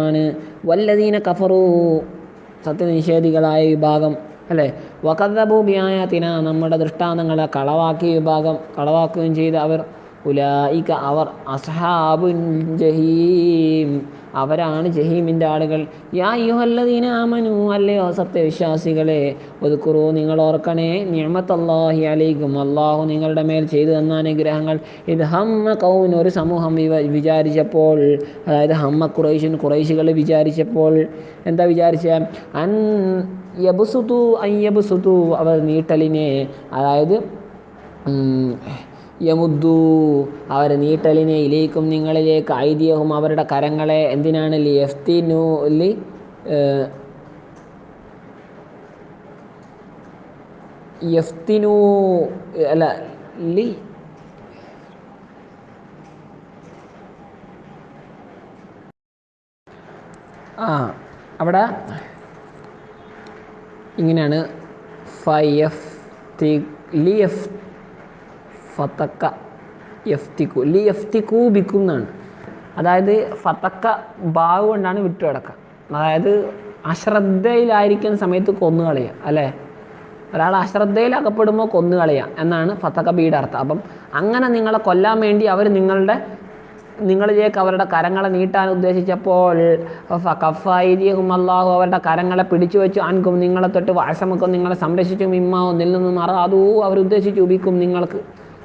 വിഭാഗമാണ് വല്ലദീന കഫറു. സത്യനിഷേധികളായ വിഭാഗം അല്ലേ? വകദബു ബിയായത്തിന നമ്മുടെ ദൃഷ്ടാന്തങ്ങളെ കളവാക്കിയ വിഭാഗം കളവാക്കുകയും ചെയ്ത അവർ ഉലായിക്ക അവർ അസ്ഹാബുൻ ജഹീം. അവരാണ് ജഹീമിന്റെ ആളുകൾ. യാ യുഹല്ലദീന ആമനു അല്ലയോ സത്യവിശ്വാസികളെ ഒതുക്കുറു നിങ്ങൾ ഓർക്കണേ നിയമത്തല്ലാഹി അലൈക്കും അള്ളാഹു നിങ്ങളുടെ മേൽ ചെയ്തു തന്ന അനുഗ്രഹങ്ങൾ. ഇത് ഹമ്മ കൗൻ ഒരു സമൂഹം വിചാരിച്ചപ്പോൾ അതായത് ഹമ്മ കുറേശിൻ കുറേശികൾ വിചാരിച്ചപ്പോൾ എന്താ വിചാരിച്ച? അൻ യബുസുതു അയ്യബുസുതു അവർ നീട്ടലിനെ അതായത് യമുദ്ദു. അവർ നീട്ടലിനെ ഇലേക്കും നിങ്ങളിലേക്ക് ഐതിഹ്യവും അവരുടെ കരങ്ങളെ എന്തിനാണ് ലി എഫ്തിനു ലി യഫ്തിനു അല്ല ലി ആ അവിടെ ഇങ്ങനെയാണ് ഫയഫ് ലി എഫ് ഫത്തക്ക യഫ്തിക്കു ലി യഫ്തിക്കൂ ബിക്കും എന്നാണ്. അതായത് ഫത്തക്ക ബാവ് കൊണ്ടാണ് വിട്ടു കിടക്കുക. അതായത് അശ്രദ്ധയിലായിരിക്കുന്ന സമയത്ത് കൊന്നു കളയുക അല്ലേ? ഒരാൾ അശ്രദ്ധയിൽ അകപ്പെടുമ്പോൾ കൊന്നു കളയുക എന്നാണ് ഫത്തക്ക ബിയുടെ അർത്ഥം. അപ്പം അങ്ങനെ നിങ്ങളെ കൊല്ലാൻ വേണ്ടി അവർ നിങ്ങളുടെ നിങ്ങളിലേക്ക് അവരുടെ കരങ്ങളെ നീട്ടാൻ ഉദ്ദേശിച്ചപ്പോൾ കഫായിരിയും അള്ളാഹു അവരുടെ കരങ്ങളെ പിടിച്ചു വെച്ചു അൻകും നിങ്ങളെ തൊട്ട് വാസമൊക്കെ നിങ്ങളെ സംരക്ഷിച്ചു ഇമ്മാവും നിൽ നിന്നും മാറാം അതോ അവർ ഉദ്ദേശിച്ചു നിങ്ങൾക്ക്.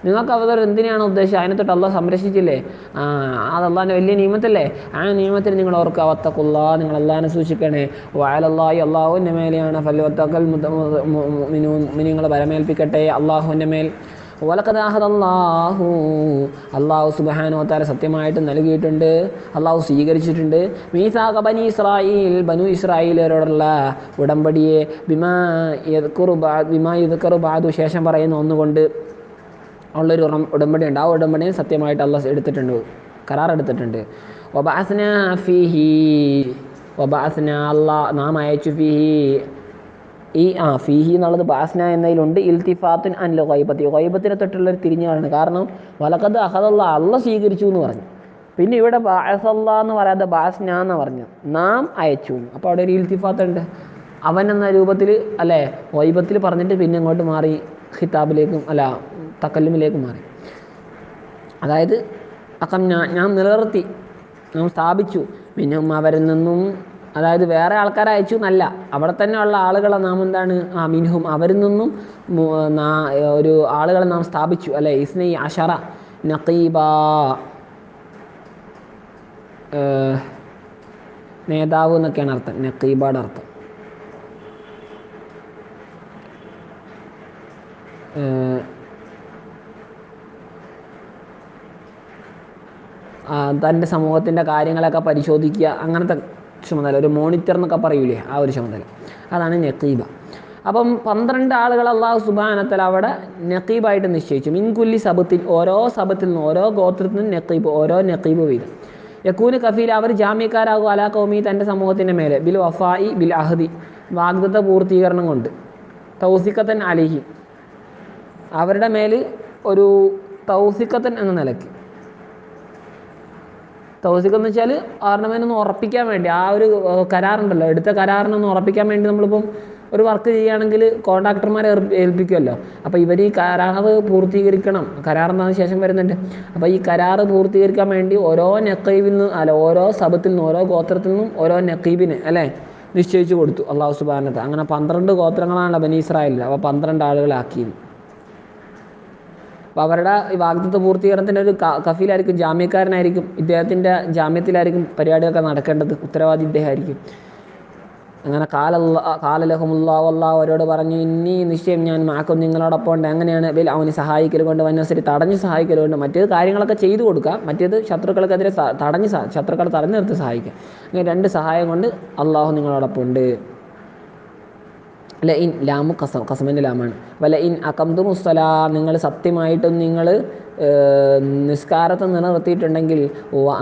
നിങ്ങൾക്ക് അവർ എന്തിനാണ് ഉദ്ദേശിച്ചത്? അതിനെ തൊട്ട് അള്ളാഹ് സംരക്ഷിച്ചില്ലേ? ആ അത് അള്ളാഹിന്റെ വലിയ നിയമത്തല്ലേ? ആ നിയമത്തിൽ നിങ്ങൾ ഓർക്കുക അവത്തക്കുള്ള നിങ്ങൾ അള്ളാഹിനെ സൂക്ഷിക്കണേ. വായലല്ലാഹി അള്ളാഹുവിന്റെ മേലെയാണ്. ഫല്ലുവത്തക്കൽ നിങ്ങളെ വരമേൽപ്പിക്കട്ടെ അള്ളാഹുവിന്റെ മേൽ. വലക്കദാഹദല്ലാഹു അള്ളാഹു സുബഹാനോത്താര താര സത്യമായിട്ട് നൽകിയിട്ടുണ്ട്. അള്ളാഹു സ്വീകരിച്ചിട്ടുണ്ട്. മീസാഖ ബനി ഇസ്രായേൽ ബനു ഇസ്രായേലരോടുള്ള ഉടമ്പടിയെ ബിമാ ബിമാ യദ്കറു ബാദു ശേഷം പറയുന്ന ഒന്നുകൊണ്ട് ഉള്ളൊരു ഉറം- ഉടമ്പടിയുണ്ട്. ആ ഉടമ്പടിയെ സത്യമായിട്ട് അള്ളാഹ് എടുത്തിട്ടുണ്ട്. കരാർ എടുത്തിട്ടുണ്ട് ഒബാസന ഫിഹി ഒബാസന അള്ളാ നാം അയച്ചു ഫിഹി. ഈ ആ ഫീഹി എന്നുള്ളത് ബാസ്ന എന്നതിലുണ്ട്. ഇൽത്തിഫാത്തുൻ അൻ ഗൈബത്തി. ഗൈബത്തിനെ തൊട്ടുള്ളൊരു തിരിഞ്ഞാണ്. കാരണം വലക്കത്ത് അഹദല്ല അള്ള സ്വീകരിച്ചു എന്ന് പറഞ്ഞു. പിന്നെ ഇവിടെ ബാസല്ല എന്ന് പറയാതെ ബാസ്ന എന്ന് പറഞ്ഞു. നാം അയച്ചു അപ്പോൾ അവിടെ ഒരു ഇൽത്തിഫാത്ത് ഉണ്ട് അവൻ എന്ന രൂപത്തിൽ അല്ലേ വൈബത്തിൽ പറഞ്ഞിട്ട് പിന്നെ ഇങ്ങോട്ട് മാറി ഖിതാബിലേക്കും അല്ല തക്കല്ലുമിലേക്കും മാറി. അതായത് അക്കം ഞാൻ ഞാൻ നിലനിർത്തി ഞാൻ സ്ഥാപിച്ചു. പിന്നെ അവരിൽ നിന്നും അതായത് വേറെ ആൾക്കാരെ അയച്ചു എന്നല്ല അവിടെ തന്നെ ഉള്ള ആളുകളെ നാം എന്താണ് ആ മിൻഹും അവരിൽ നിന്നും ഒരു ആളുകളെ നാം സ്ഥാപിച്ചു. അല്ലെ? ഇസ്നൈ അഷറ നഖീബ. നേതാവ് എന്നൊക്കെയാണ് അർത്ഥം. നഖീബയുടെ അർത്ഥം. ഏഹ്, തന്റെ സമൂഹത്തിന്റെ കാര്യങ്ങളൊക്കെ പരിശോധിക്കുക അങ്ങനത്തെ ചുമതല ഒരു മോണിറ്റർ എന്നൊക്കെ പറയൂലേ ആ ഒരു ചുമതല. അതാണ് നക്കീബ അപ്പം പന്ത്രണ്ട് ആളുകൾ അള്ളാഹു സുബാനത്തൽ അവിടെ നക്കീബായിട്ട് നിശ്ചയിച്ചു. മിൻകുല്ലി സബത്തിൽ ഓരോ സബത്തിൽ നിന്നും ഓരോ ഗോത്രത്തിൽ നിന്നും നക്കീബ് ഓരോ നക്കീബ് വീതം യക്കൂന് കഫീൽ അവർ ജാമ്യക്കാരാകും അലാ കൗമി തന്റെ സമൂഹത്തിന്റെ മേലെ. ബിൽ വഫായി ബിൽ അഹദി വാഗ്ദത്ത പൂർത്തീകരണം കൊണ്ട്. തൗസിക്കത്തൻ അലിഹി. അവരുടെ മേൽ ഒരു തൗസിക്കത്തൻ എന്ന നിലയ്ക്ക്. തൗസിക്ക് എന്ന് വെച്ചാൽ ആർണമെന്റ് ഉറപ്പിക്കാൻ വേണ്ടി ആ ഒരു കരാറുണ്ടല്ലോ. എടുത്ത കരാറിനൊന്ന് ഉറപ്പിക്കാൻ വേണ്ടി നമ്മളിപ്പം ഒരു വർക്ക് ചെയ്യുകയാണെങ്കിൽ കോൺട്രാക്ടർമാരെ ഏൽപ്പിക്കുമല്ലോ അപ്പോൾ ഇവർ ഈ കരാറ് പൂർത്തീകരിക്കണം. കരാർ ശേഷം വരുന്നുണ്ട് അപ്പോൾ ഈ കരാറ് പൂർത്തീകരിക്കാൻ വേണ്ടി ഓരോ നക്കീബിൽ നിന്ന് അല്ല ഓരോ സബത്തിൽ നിന്നും ഓരോ ഗോത്രത്തിൽ നിന്നും ഓരോ നക്കീബിന് അല്ലേ നിശ്ചയിച്ചു കൊടുത്തു. അള്ളാഹു സുബാനത്ത് അങ്ങനെ പന്ത്രണ്ട് ഗോത്രങ്ങളാണ് ബനി ഇസ്രായേലിൽ അപ്പോൾ പന്ത്രണ്ട് ആളുകളാക്കി അപ്പോൾ അവരുടെ ഈ വാഗ്ദത്ത പൂർത്തീകരണത്തിന്റെ ഒരു കഫീലായിരിക്കും ജാമ്യക്കാരനായിരിക്കും ഇദ്ദേഹത്തിന്റെ ജാമ്യത്തിലായിരിക്കും പരിപാടിയൊക്കെ നടക്കേണ്ടത്. ഉത്തരവാദി ഇദ്ദേഹമായിരിക്കും. അങ്ങനെ കാലല്ല കാലലഹമുല്ലാ അള്ളാഹ് അവരോട് പറഞ്ഞു ഇനി നിശ്ചയം ഞാൻ മാക്കും നിങ്ങളോടൊപ്പം ഉണ്ട്. അങ്ങനെയാണ് ബിൽ അവന് സഹായിക്കൽ കൊണ്ട് വന്നസരി തടഞ്ഞ് സഹായിക്കൽ കൊണ്ട് മറ്റേത് കാര്യങ്ങളൊക്കെ ചെയ്തു കൊടുക്കുക. മറ്റേത് ശത്രുക്കൾക്കെതിരെ തടഞ്ഞ് ശത്രുക്കളെ തടഞ്ഞു നിർത്തി സഹായിക്കുക. അങ്ങനെ രണ്ട് സഹായം കൊണ്ട് അള്ളാഹു നിങ്ങളോടൊപ്പം ഉണ്ട്. ല ഇൻ ലാമു കസം കസമിന്റെ ലാമാണ്. വല ഇൻ അകംതു മുസ്സലാം നിങ്ങൾ സത്യമായിട്ടും നിങ്ങൾ നിസ്കാരത്തെ നിലനിർത്തിയിട്ടുണ്ടെങ്കിൽ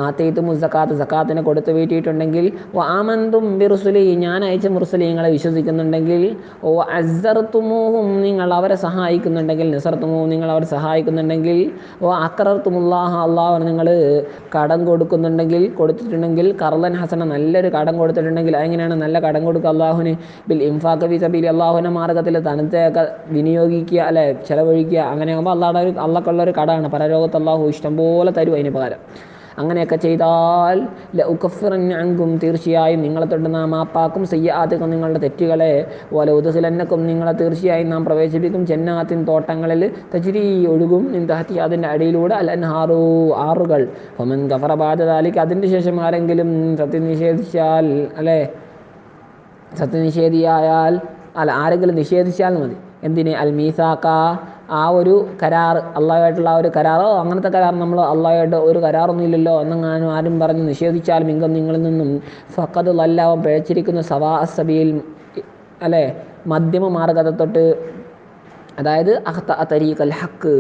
ആത്തേത്തും സക്കാത്ത് സക്കാത്തിനെ കൊടുത്തു വീട്ടിയിട്ടുണ്ടെങ്കിൽ ആമന്തും ബിറുസുലി ഞാൻ അയച്ച മുറുസലീങ്ങളെ വിശ്വസിക്കുന്നുണ്ടെങ്കിൽ ഓ അസർത്തുമോഹും നിങ്ങൾ അവരെ സഹായിക്കുന്നുണ്ടെങ്കിൽ നിസർത്തുമോഹും നിങ്ങൾ അവരെ സഹായിക്കുന്നുണ്ടെങ്കിൽ ഓ അക്രർത്തുമുല്ലാഹ അള്ളാഹ് നിങ്ങൾ കടം കൊടുക്കുന്നുണ്ടെങ്കിൽ കൊടുത്തിട്ടുണ്ടെങ്കിൽ കർലൻ ഹസന നല്ലൊരു കടം കൊടുത്തിട്ടുണ്ടെങ്കിൽ അതെങ്ങനെയാണ് നല്ല കടം കൊടുക്കുക അള്ളാഹുന് ബിൽ ഇംഫാഖ് വി സബീൽ അള്ളാഹുവിന്റെ മാർഗത്തിൽ തണുത്തൊക്കെ വിനിയോഗിക്കുക അല്ലെ ചിലവഴിക്കുക അങ്ങനെയാകുമ്പോൾ അള്ളാഹുടെ ഒരു അള്ളക്കുള്ള ഒരു കടമാണ്. പരലോകത്ത് അള്ളാഹു ഇഷ്ടംപോലെ തരും അതിന് പകരം. അങ്ങനെയൊക്കെ ചെയ്താൽ ഉക്കഫിറഞ്ഞും തീർച്ചയായും നിങ്ങളെ തൊട്ട് നാം മാപ്പാക്കും സയ്യാത്തിക്കും നിങ്ങളുടെ തെറ്റുകളെ. പോലെ ഉദസിലെന്നക്കും നിങ്ങളെ തീർച്ചയായും നാം പ്രവേശിപ്പിക്കും ചെന്നാത്തിൻ തോട്ടങ്ങളിൽ. തജിരി ഒഴുകും നിന്തഹത്തി അതിന്റെ അടിയിലൂടെ. അൽ അൻഹാറു ആറുകൾ. ഫമൻ ഗഫറ ബാധതാലിക്ക് അതിന്റെ ശേഷം ആരെങ്കിലും സത്യം നിഷേധിച്ചാൽ അല്ലേ? സത്യനിഷേധിയായാൽ അല്ല ആരെങ്കിലും നിഷേധിച്ചാൽ മതി. എന്തിനെ? അൽ മീസാക്ക ആ ഒരു കരാർ അള്ളാഹുമായിട്ടുള്ള ആ ഒരു കരാറോ അങ്ങനത്തെ കരാർ നമ്മൾ അള്ളാഹുമായിട്ട് ഒരു കരാറൊന്നും ഇല്ലല്ലോ എന്നെങ്ങാനും ആരും പറഞ്ഞ് നിഷേധിച്ചാലും മിങ്കം നിങ്ങളിൽ നിന്നും ഫക്കത് ലല്ലാവും പിഴച്ചിരിക്കുന്ന സവാ സബിയിൽ അല്ലേ മധ്യമ മാർഗത്തെ തൊട്ട് അതായത് അഹ്ത തരീഖൽ ഹക്ക്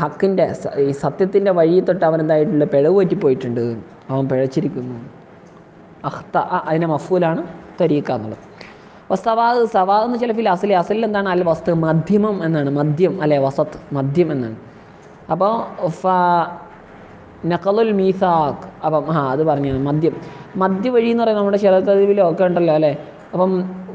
ഹക്കിന്റെ ഈ സത്യത്തിന്റെ വഴി തൊട്ട് അവൻ എന്തായിട്ടുള്ള പിഴവ് പറ്റിപ്പോയിട്ടുണ്ട്. അവൻ പിഴച്ചിരിക്കുന്നു. അഹ്ത അതിന്റെ മഫൂലാണ് തരീക്ക എന്നുള്ളത്. അപ്പോൾ സവാദ് എന്ന് ചില ഫിൽ അസലി എന്താണ്? അൽ വസ്തു മധ്യമം എന്നാണ്. മദ്യം അല്ലെ വസത്ത് മദ്യം എന്നാണ്. അപ്പോൾ ഫ നഖലുൽ മീസാഖ്. അപ്പം ആ അത് പറഞ്ഞാണ്. മദ്യം. മദ്യ വഴി എന്ന് പറയുന്നത് നമ്മുടെ ശരത്തതിവിലോ ഒക്കെ ഉണ്ടല്ലോ അല്ലേ? അപ്പം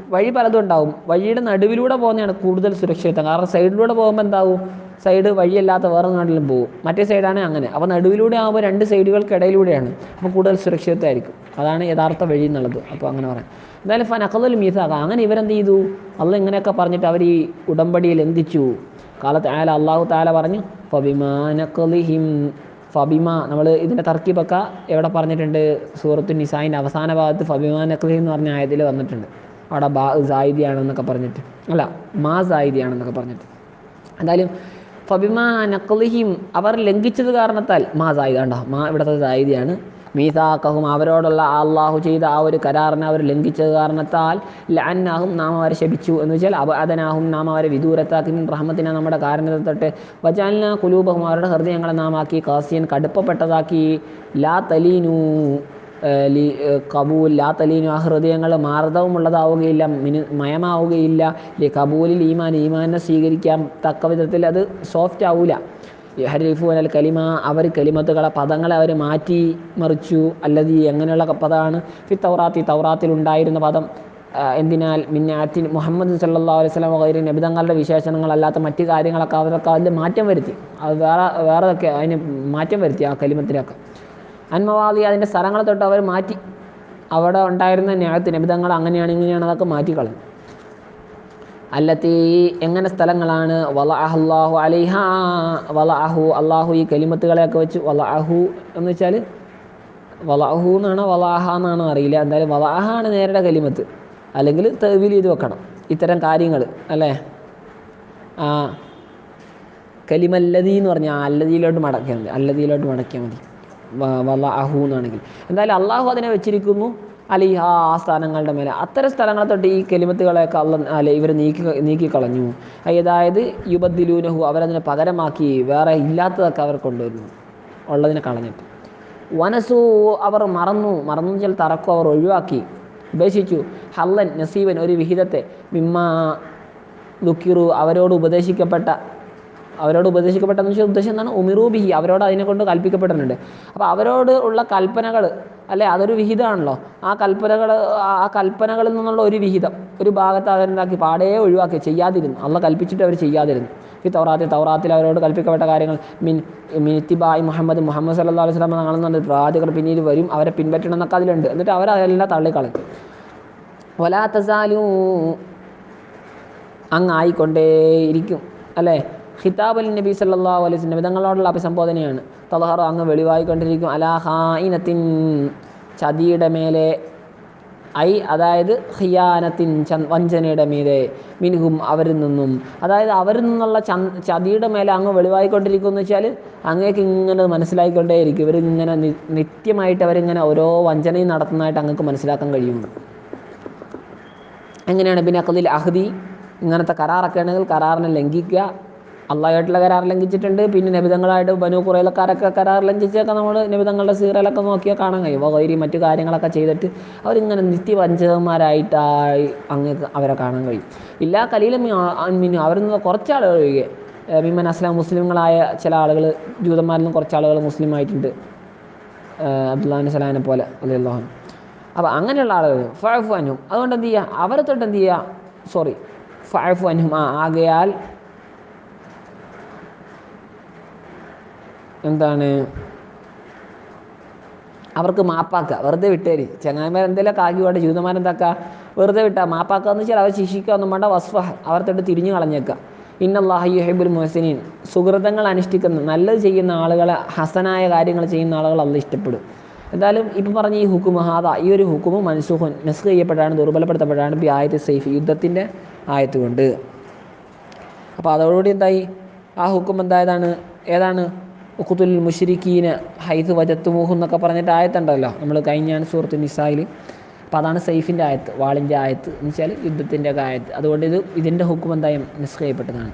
വഴി പലതും ഉണ്ടാവും. വഴിയുടെ നടുവിലൂടെ പോകുന്നതാണ് കൂടുതൽ സുരക്ഷിതം കാരണം സൈഡിലൂടെ പോകുമ്പോൾ എന്താവും? സൈഡ് വഴിയല്ലാത്ത വേറെ നാട്ടിലും പോകും മറ്റേ സൈഡാണ് അങ്ങനെ. അപ്പോൾ നടുവിലൂടെ ആകുമ്പോൾ രണ്ട് സൈഡുകൾക്കിടയിലൂടെയാണ്. അപ്പോൾ കൂടുതൽ സുരക്ഷിതത്വമായിരിക്കും. അതാണ് യഥാർത്ഥ വഴി എന്നുള്ളത്. അപ്പോൾ അങ്ങനെ പറയാം. എന്തായാലും ഫൻ അക്കതുൽ അങ്ങനെ ഇവരെന്ത് ചെയ്തു? അല്ല ഇങ്ങനെയൊക്കെ പറഞ്ഞിട്ട് അവർ ഈ ഉടമ്പടിയിൽ എന്തിച്ചു? കാലത്ത് ആയാലും അള്ളാഹു താല പറഞ്ഞു ഫബിമാനക്കലിഹിം ഫബിമ നമ്മൾ ഇതിന്റെ തർക്കിബക്ക എവിടെ പറഞ്ഞിട്ടുണ്ട്? സൂറത്തു നിസായിന്റെ അവസാന ഭാഗത്ത് ഫബിമാനക്കലിഹിം എന്ന് പറഞ്ഞ ആയതിൽ വന്നിട്ടുണ്ട്. അവിടെ ബാ സായിദിയാണെന്നൊക്കെ പറഞ്ഞിട്ട്. അല്ല മാ സായിദിയാണെന്നൊക്കെ പറഞ്ഞിട്ട്. എന്തായാലും ഫബിമാ അവർ ലംഘിച്ചത് കാരണത്താൽ മാ സായിദ ഉണ്ടോ മാ ഇവിടുത്തെ സായിദിയാണ്. മീസാക്കഹും അവരോടുള്ള അള്ളാഹു ചെയ്ത ആ ഒരു കരാറിനെ അവർ ലംഘിച്ചത് കാരണത്താൽ ലഅന്നാഹും നാം അവരെ ശപിച്ചു എന്ന് വെച്ചാൽ അവ അതനാഹും നാം അവരെ വിദൂരത്താക്കി. റഹ്മത്തിനെ നമ്മുടെ കാരണത്തെ തൊട്ട് വജാലിന കുലൂബഹും അവരുടെ ഹൃദയങ്ങളെ നാമാക്കി കാസിയൻ കടുപ്പപ്പെട്ടതാക്കി. ലാ തലീനു. ലി കബൂൽ ലാ ആ ഹൃദയങ്ങൾ മാർദ്ദവമുള്ളതാവുകയില്ല മിനു മയമാവുകയില്ല. ലി കബൂലിൽ ഈമാൻ ഈമാനെ സ്വീകരിക്കാൻ തക്ക വിധത്തിൽ അത് സോഫ്റ്റ് ആവൂല. ഹരിഫു അൽ കലിമ അവർ കലിമത്തുകളെ പദങ്ങളെ അവർ മാറ്റി മറിച്ചു. അല്ലത് എങ്ങനെയുള്ള പദമാണ് ഫി തൗറാത്തി തൗറാത്തിൽ ഉണ്ടായിരുന്ന പദം. എന്തിനാൽ മിന്നാറ്റിൻ മുഹമ്മദ് സല്ലാ അലൈഹി സ്വലാം വകൈരി നബിതങ്ങളുടെ വിശേഷണങ്ങളല്ലാത്ത മറ്റു കാര്യങ്ങളൊക്കെ അവരൊക്കെ അതിൽ മാറ്റം വരുത്തി. അത് വേറെ വേറെതൊക്കെ അതിന് മാറ്റം വരുത്തി ആ കലിമത്തിലൊക്കെ അന്മവാദി അതിന്റെ സ്ഥലങ്ങളെ തൊട്ട് അവർ മാറ്റി. അവിടെ ഉണ്ടായിരുന്ന ന്യായത്തിന് വിധങ്ങൾ അങ്ങനെയാണ് ഇങ്ങനെയാണ് അതൊക്കെ മാറ്റിക്കളഞ്ഞു. അല്ലത്തി എങ്ങനെ സ്ഥലങ്ങളാണ്? വല അഹ്ലാഹു അലിഹ വല അഹു അള്ളാഹു ഈ കലിമത്തുകളെയൊക്കെ വെച്ച് വല അഹു എന്ന് വെച്ചാൽ വല അഹു എന്നാണോ വലാഹ എന്നാണോ അറിയില്ല. എന്തായാലും വലാഹ ആണ് നേരുടെ കലിമത്ത്. അല്ലെങ്കിൽ തെവിൽ ചെയ്ത് വെക്കണം. ഇത്തരം കാര്യങ്ങൾ അല്ലേ? ആ കലിമല്ലതി എന്ന് പറഞ്ഞാൽ അല്ലതിയിലോട്ട് മടക്കിയാൽ മതി. അല്ലതിയിലോട്ട് മടക്കിയാൽ മതി. വല അഹു എന്നാണെങ്കിൽ. എന്തായാലും അള്ളാഹു അതിനെ വെച്ചിരിക്കുന്നു. അലിഹ ആ സ്ഥാനങ്ങളുടെ മേലെ. അത്തരം സ്ഥലങ്ങളെ തൊട്ട് ഈ കെലിമത്തുകളെയൊക്കെ അല്ല അല്ലെ ഇവർ നീക്കി നീക്കിക്കളഞ്ഞു. അതായത് യുബദ്ദിലൂനഹു അവരതിനെ പകരമാക്കി വേറെ ഇല്ലാത്തതൊക്കെ അവർ കൊണ്ടുവരുന്നു ഉള്ളതിനെ കളഞ്ഞിട്ട്. വനസു അവർ മറന്നു. മറന്നു വെച്ചാൽ തറക്കു അവർ ഒഴിവാക്കി. ഉപേക്ഷിച്ചു. ഹല്ലൻ നസീബൻ ഒരു വിഹിതത്തെ മിമ്മ ദുഃഖിറു അവരോട് ഉപദേശിക്കപ്പെട്ട അവരോട് ഉപദേശിക്കപ്പെട്ടെന്ന് വെച്ചാൽ ഉദ്ദേശം എന്താണ്? ഉമിറൂബിഹി അവരോട് അതിനെക്കൊണ്ട് കൽപ്പിക്കപ്പെട്ടിട്ടുണ്ട്. അപ്പോൾ അവരോട് ഉള്ള കൽപ്പനകൾ അല്ലെ അതൊരു വിഹിതമാണല്ലോ. ആ കൽപ്പനകൾ ആ കൽപ്പനകളിൽ നിന്നുള്ള ഒരു വിഹിതം ഒരു ഭാഗത്ത് അതെന്താക്കി പാടേ ഒഴിവാക്കി ചെയ്യാതിരുന്നു. അള്ള കൽപ്പിച്ചിട്ട് അവർ ചെയ്യാതിരുന്നു. ഈ തൗറാത്തിൽ തൗറാത്തിൽ അവരോട് കൽപ്പിക്കപ്പെട്ട കാര്യങ്ങൾ മിൻ മിനിത്തിബായി മുഹമ്മദ് മുഹമ്മദ് സല്ലാ അലൈഹി സ്വലാം കാണുന്നുണ്ട് പ്രവാചകർ പിന്നീട് വരും അവരെ പിൻപറ്റണം എന്നൊക്കെ അതിലുണ്ട്. എന്നിട്ട് അവർ അതെല്ലാം തള്ളിക്കളയും. വലാ തസാലു അങ്ങായിക്കൊണ്ടേയിരിക്കും അല്ലേ? ഖിതാബ് അലി നബി സല്ലാ അലൈഹി സ്വലം വിധങ്ങളോടുള്ള അഭിസംബോധനയാണ്. തലഹറ അങ്ങ് വെളിവായിക്കൊണ്ടിരിക്കും. അലാ ഹായിനത്തിൻ ചതിയുടെ മേലെ. ഐ അതായത് ഹിയാനത്തിൻ വഞ്ചനയുടെ മീതെ മിൻഹും അവരിൽ നിന്നും. അതായത് അവരിൽ നിന്നുള്ള ച ചതിയുടെ മേലെ അങ്ങ് വെളിവായിക്കൊണ്ടിരിക്കും എന്ന് വെച്ചാൽ അങ്ങേക്ക് ഇങ്ങനെ മനസ്സിലായിക്കൊണ്ടേയിരിക്കും. ഇവരിങ്ങനെ നിത്യമായിട്ട് അവരിങ്ങനെ ഓരോ വഞ്ചനയും നടത്തുന്നതായിട്ട് അങ്ങക്ക് മനസ്സിലാക്കാൻ കഴിയുന്നു എങ്ങനെയാണ്? പിന്നെ അക്കതിൽ അഹദി ഇങ്ങനത്തെ കരാറൊക്കെ ആണെങ്കിൽ കരാറിനെ ലംഘിക്കുക. അള്ളാഹായിട്ടുള്ള കരാർ ലംഘിച്ചിട്ടുണ്ട്. പിന്നെ നബിതങ്ങളായിട്ട് ബനു കുറേലക്കാരൊക്കെ കരാർ ലംഘിച്ചൊക്കെ നമ്മൾ നബിതങ്ങളുടെ സീറയിലൊക്കെ നോക്കിയാൽ കാണാൻ കഴിയും. വൈരി മറ്റു കാര്യങ്ങളൊക്കെ ചെയ്തിട്ട് അവരിങ്ങനെ നിത്യവഞ്ചകന്മാരായിട്ടായി അങ്ങനെ അവരെ കാണാൻ കഴിയും. ഇല്ലാ കലീലും മിന്നു അവരിൽ നിന്ന് കുറച്ച് ആളുകൾ ഒഴികെ. മിമ്മൻ അസ്ലാം മുസ്ലിങ്ങളായ ചില ആളുകൾ ജൂതന്മാരിൽ നിന്ന് കുറച്ച് ആളുകൾ മുസ്ലിം ആയിട്ടുണ്ട് അബ്ദുല്ലാഹിൻ സലാഹിനെ പോലെ അലിയുള്ള അപ്പോൾ അങ്ങനെയുള്ള ആളുകൾ ഫഴഫു അനും അതുകൊണ്ട് എന്ത് ചെയ്യുക അവരെ തൊട്ട് എന്ത് ചെയ്യുക സോറി ഫഴഫു അനും ആ ആകയാൽ എന്താണ്? അവർക്ക് മാപ്പാക്കുക വെറുതെ വിട്ടേര്. ചങ്ങായിമാർ എന്തെല്ലാം കാക്കി വേണ്ട ജൂതന്മാരെന്താക്കുക വെറുതെ വിട്ടാൽ മാപ്പാക്കുക എന്ന് വെച്ചാൽ അവർ ശിക്ഷിക്കുക ഒന്നും വേണ്ട. വസ്ഫഹ് അവർ തൊട്ട് തിരിഞ്ഞു കളഞ്ഞേക്കുക യുഹിബുൽ മുഹസിനീൻ. സുഹൃതങ്ങൾ അനുഷ്ഠിക്കുന്ന നല്ലത് ചെയ്യുന്ന ആളുകളെ ഹസനായ കാര്യങ്ങൾ ചെയ്യുന്ന ആളുകൾ അല്ല ഇഷ്ടപ്പെടും. എന്തായാലും ഇപ്പം പറഞ്ഞ ഈ ഹുക്കും ഹാദ ഈ ഒരു ഹുക്കുമ് മൻസൂഖൻ നെസ് ചെയ്യപ്പെട്ടാണ് ദുർബലപ്പെടുത്തപ്പെട്ടാണ് ബി ആയത്ത് സൈഫ് യുദ്ധത്തിന്റെ ആയത്ത് കൊണ്ട്. അപ്പോൾ അതോടുകൂടി എന്തായി? ആ ഹുക്കും എന്തായതാണ്? ഏതാണ്? ഉഖുത്തുൽ മുഷരിക്കീന ഹൈത്ത് വജത്തുമൂഹ് എന്നൊക്കെ പറഞ്ഞിട്ട് ആയത്തുണ്ടല്ലോ. നമ്മൾ കഴിഞ്ഞാണ് സുഹൃത്ത് നിസായിൽ. അപ്പോൾ അതാണ് സൈഫിന്റെ ആയത്ത് വാളിന്റെ ആയത്ത് എന്ന് വെച്ചാൽ യുദ്ധത്തിന്റെ ഒക്കെ ആയത്ത്. അതുകൊണ്ട് ഇത് ഇതിന്റെ ഹുക്കും എന്തായും നിസ് ചെയ്യപ്പെട്ടതാണ്.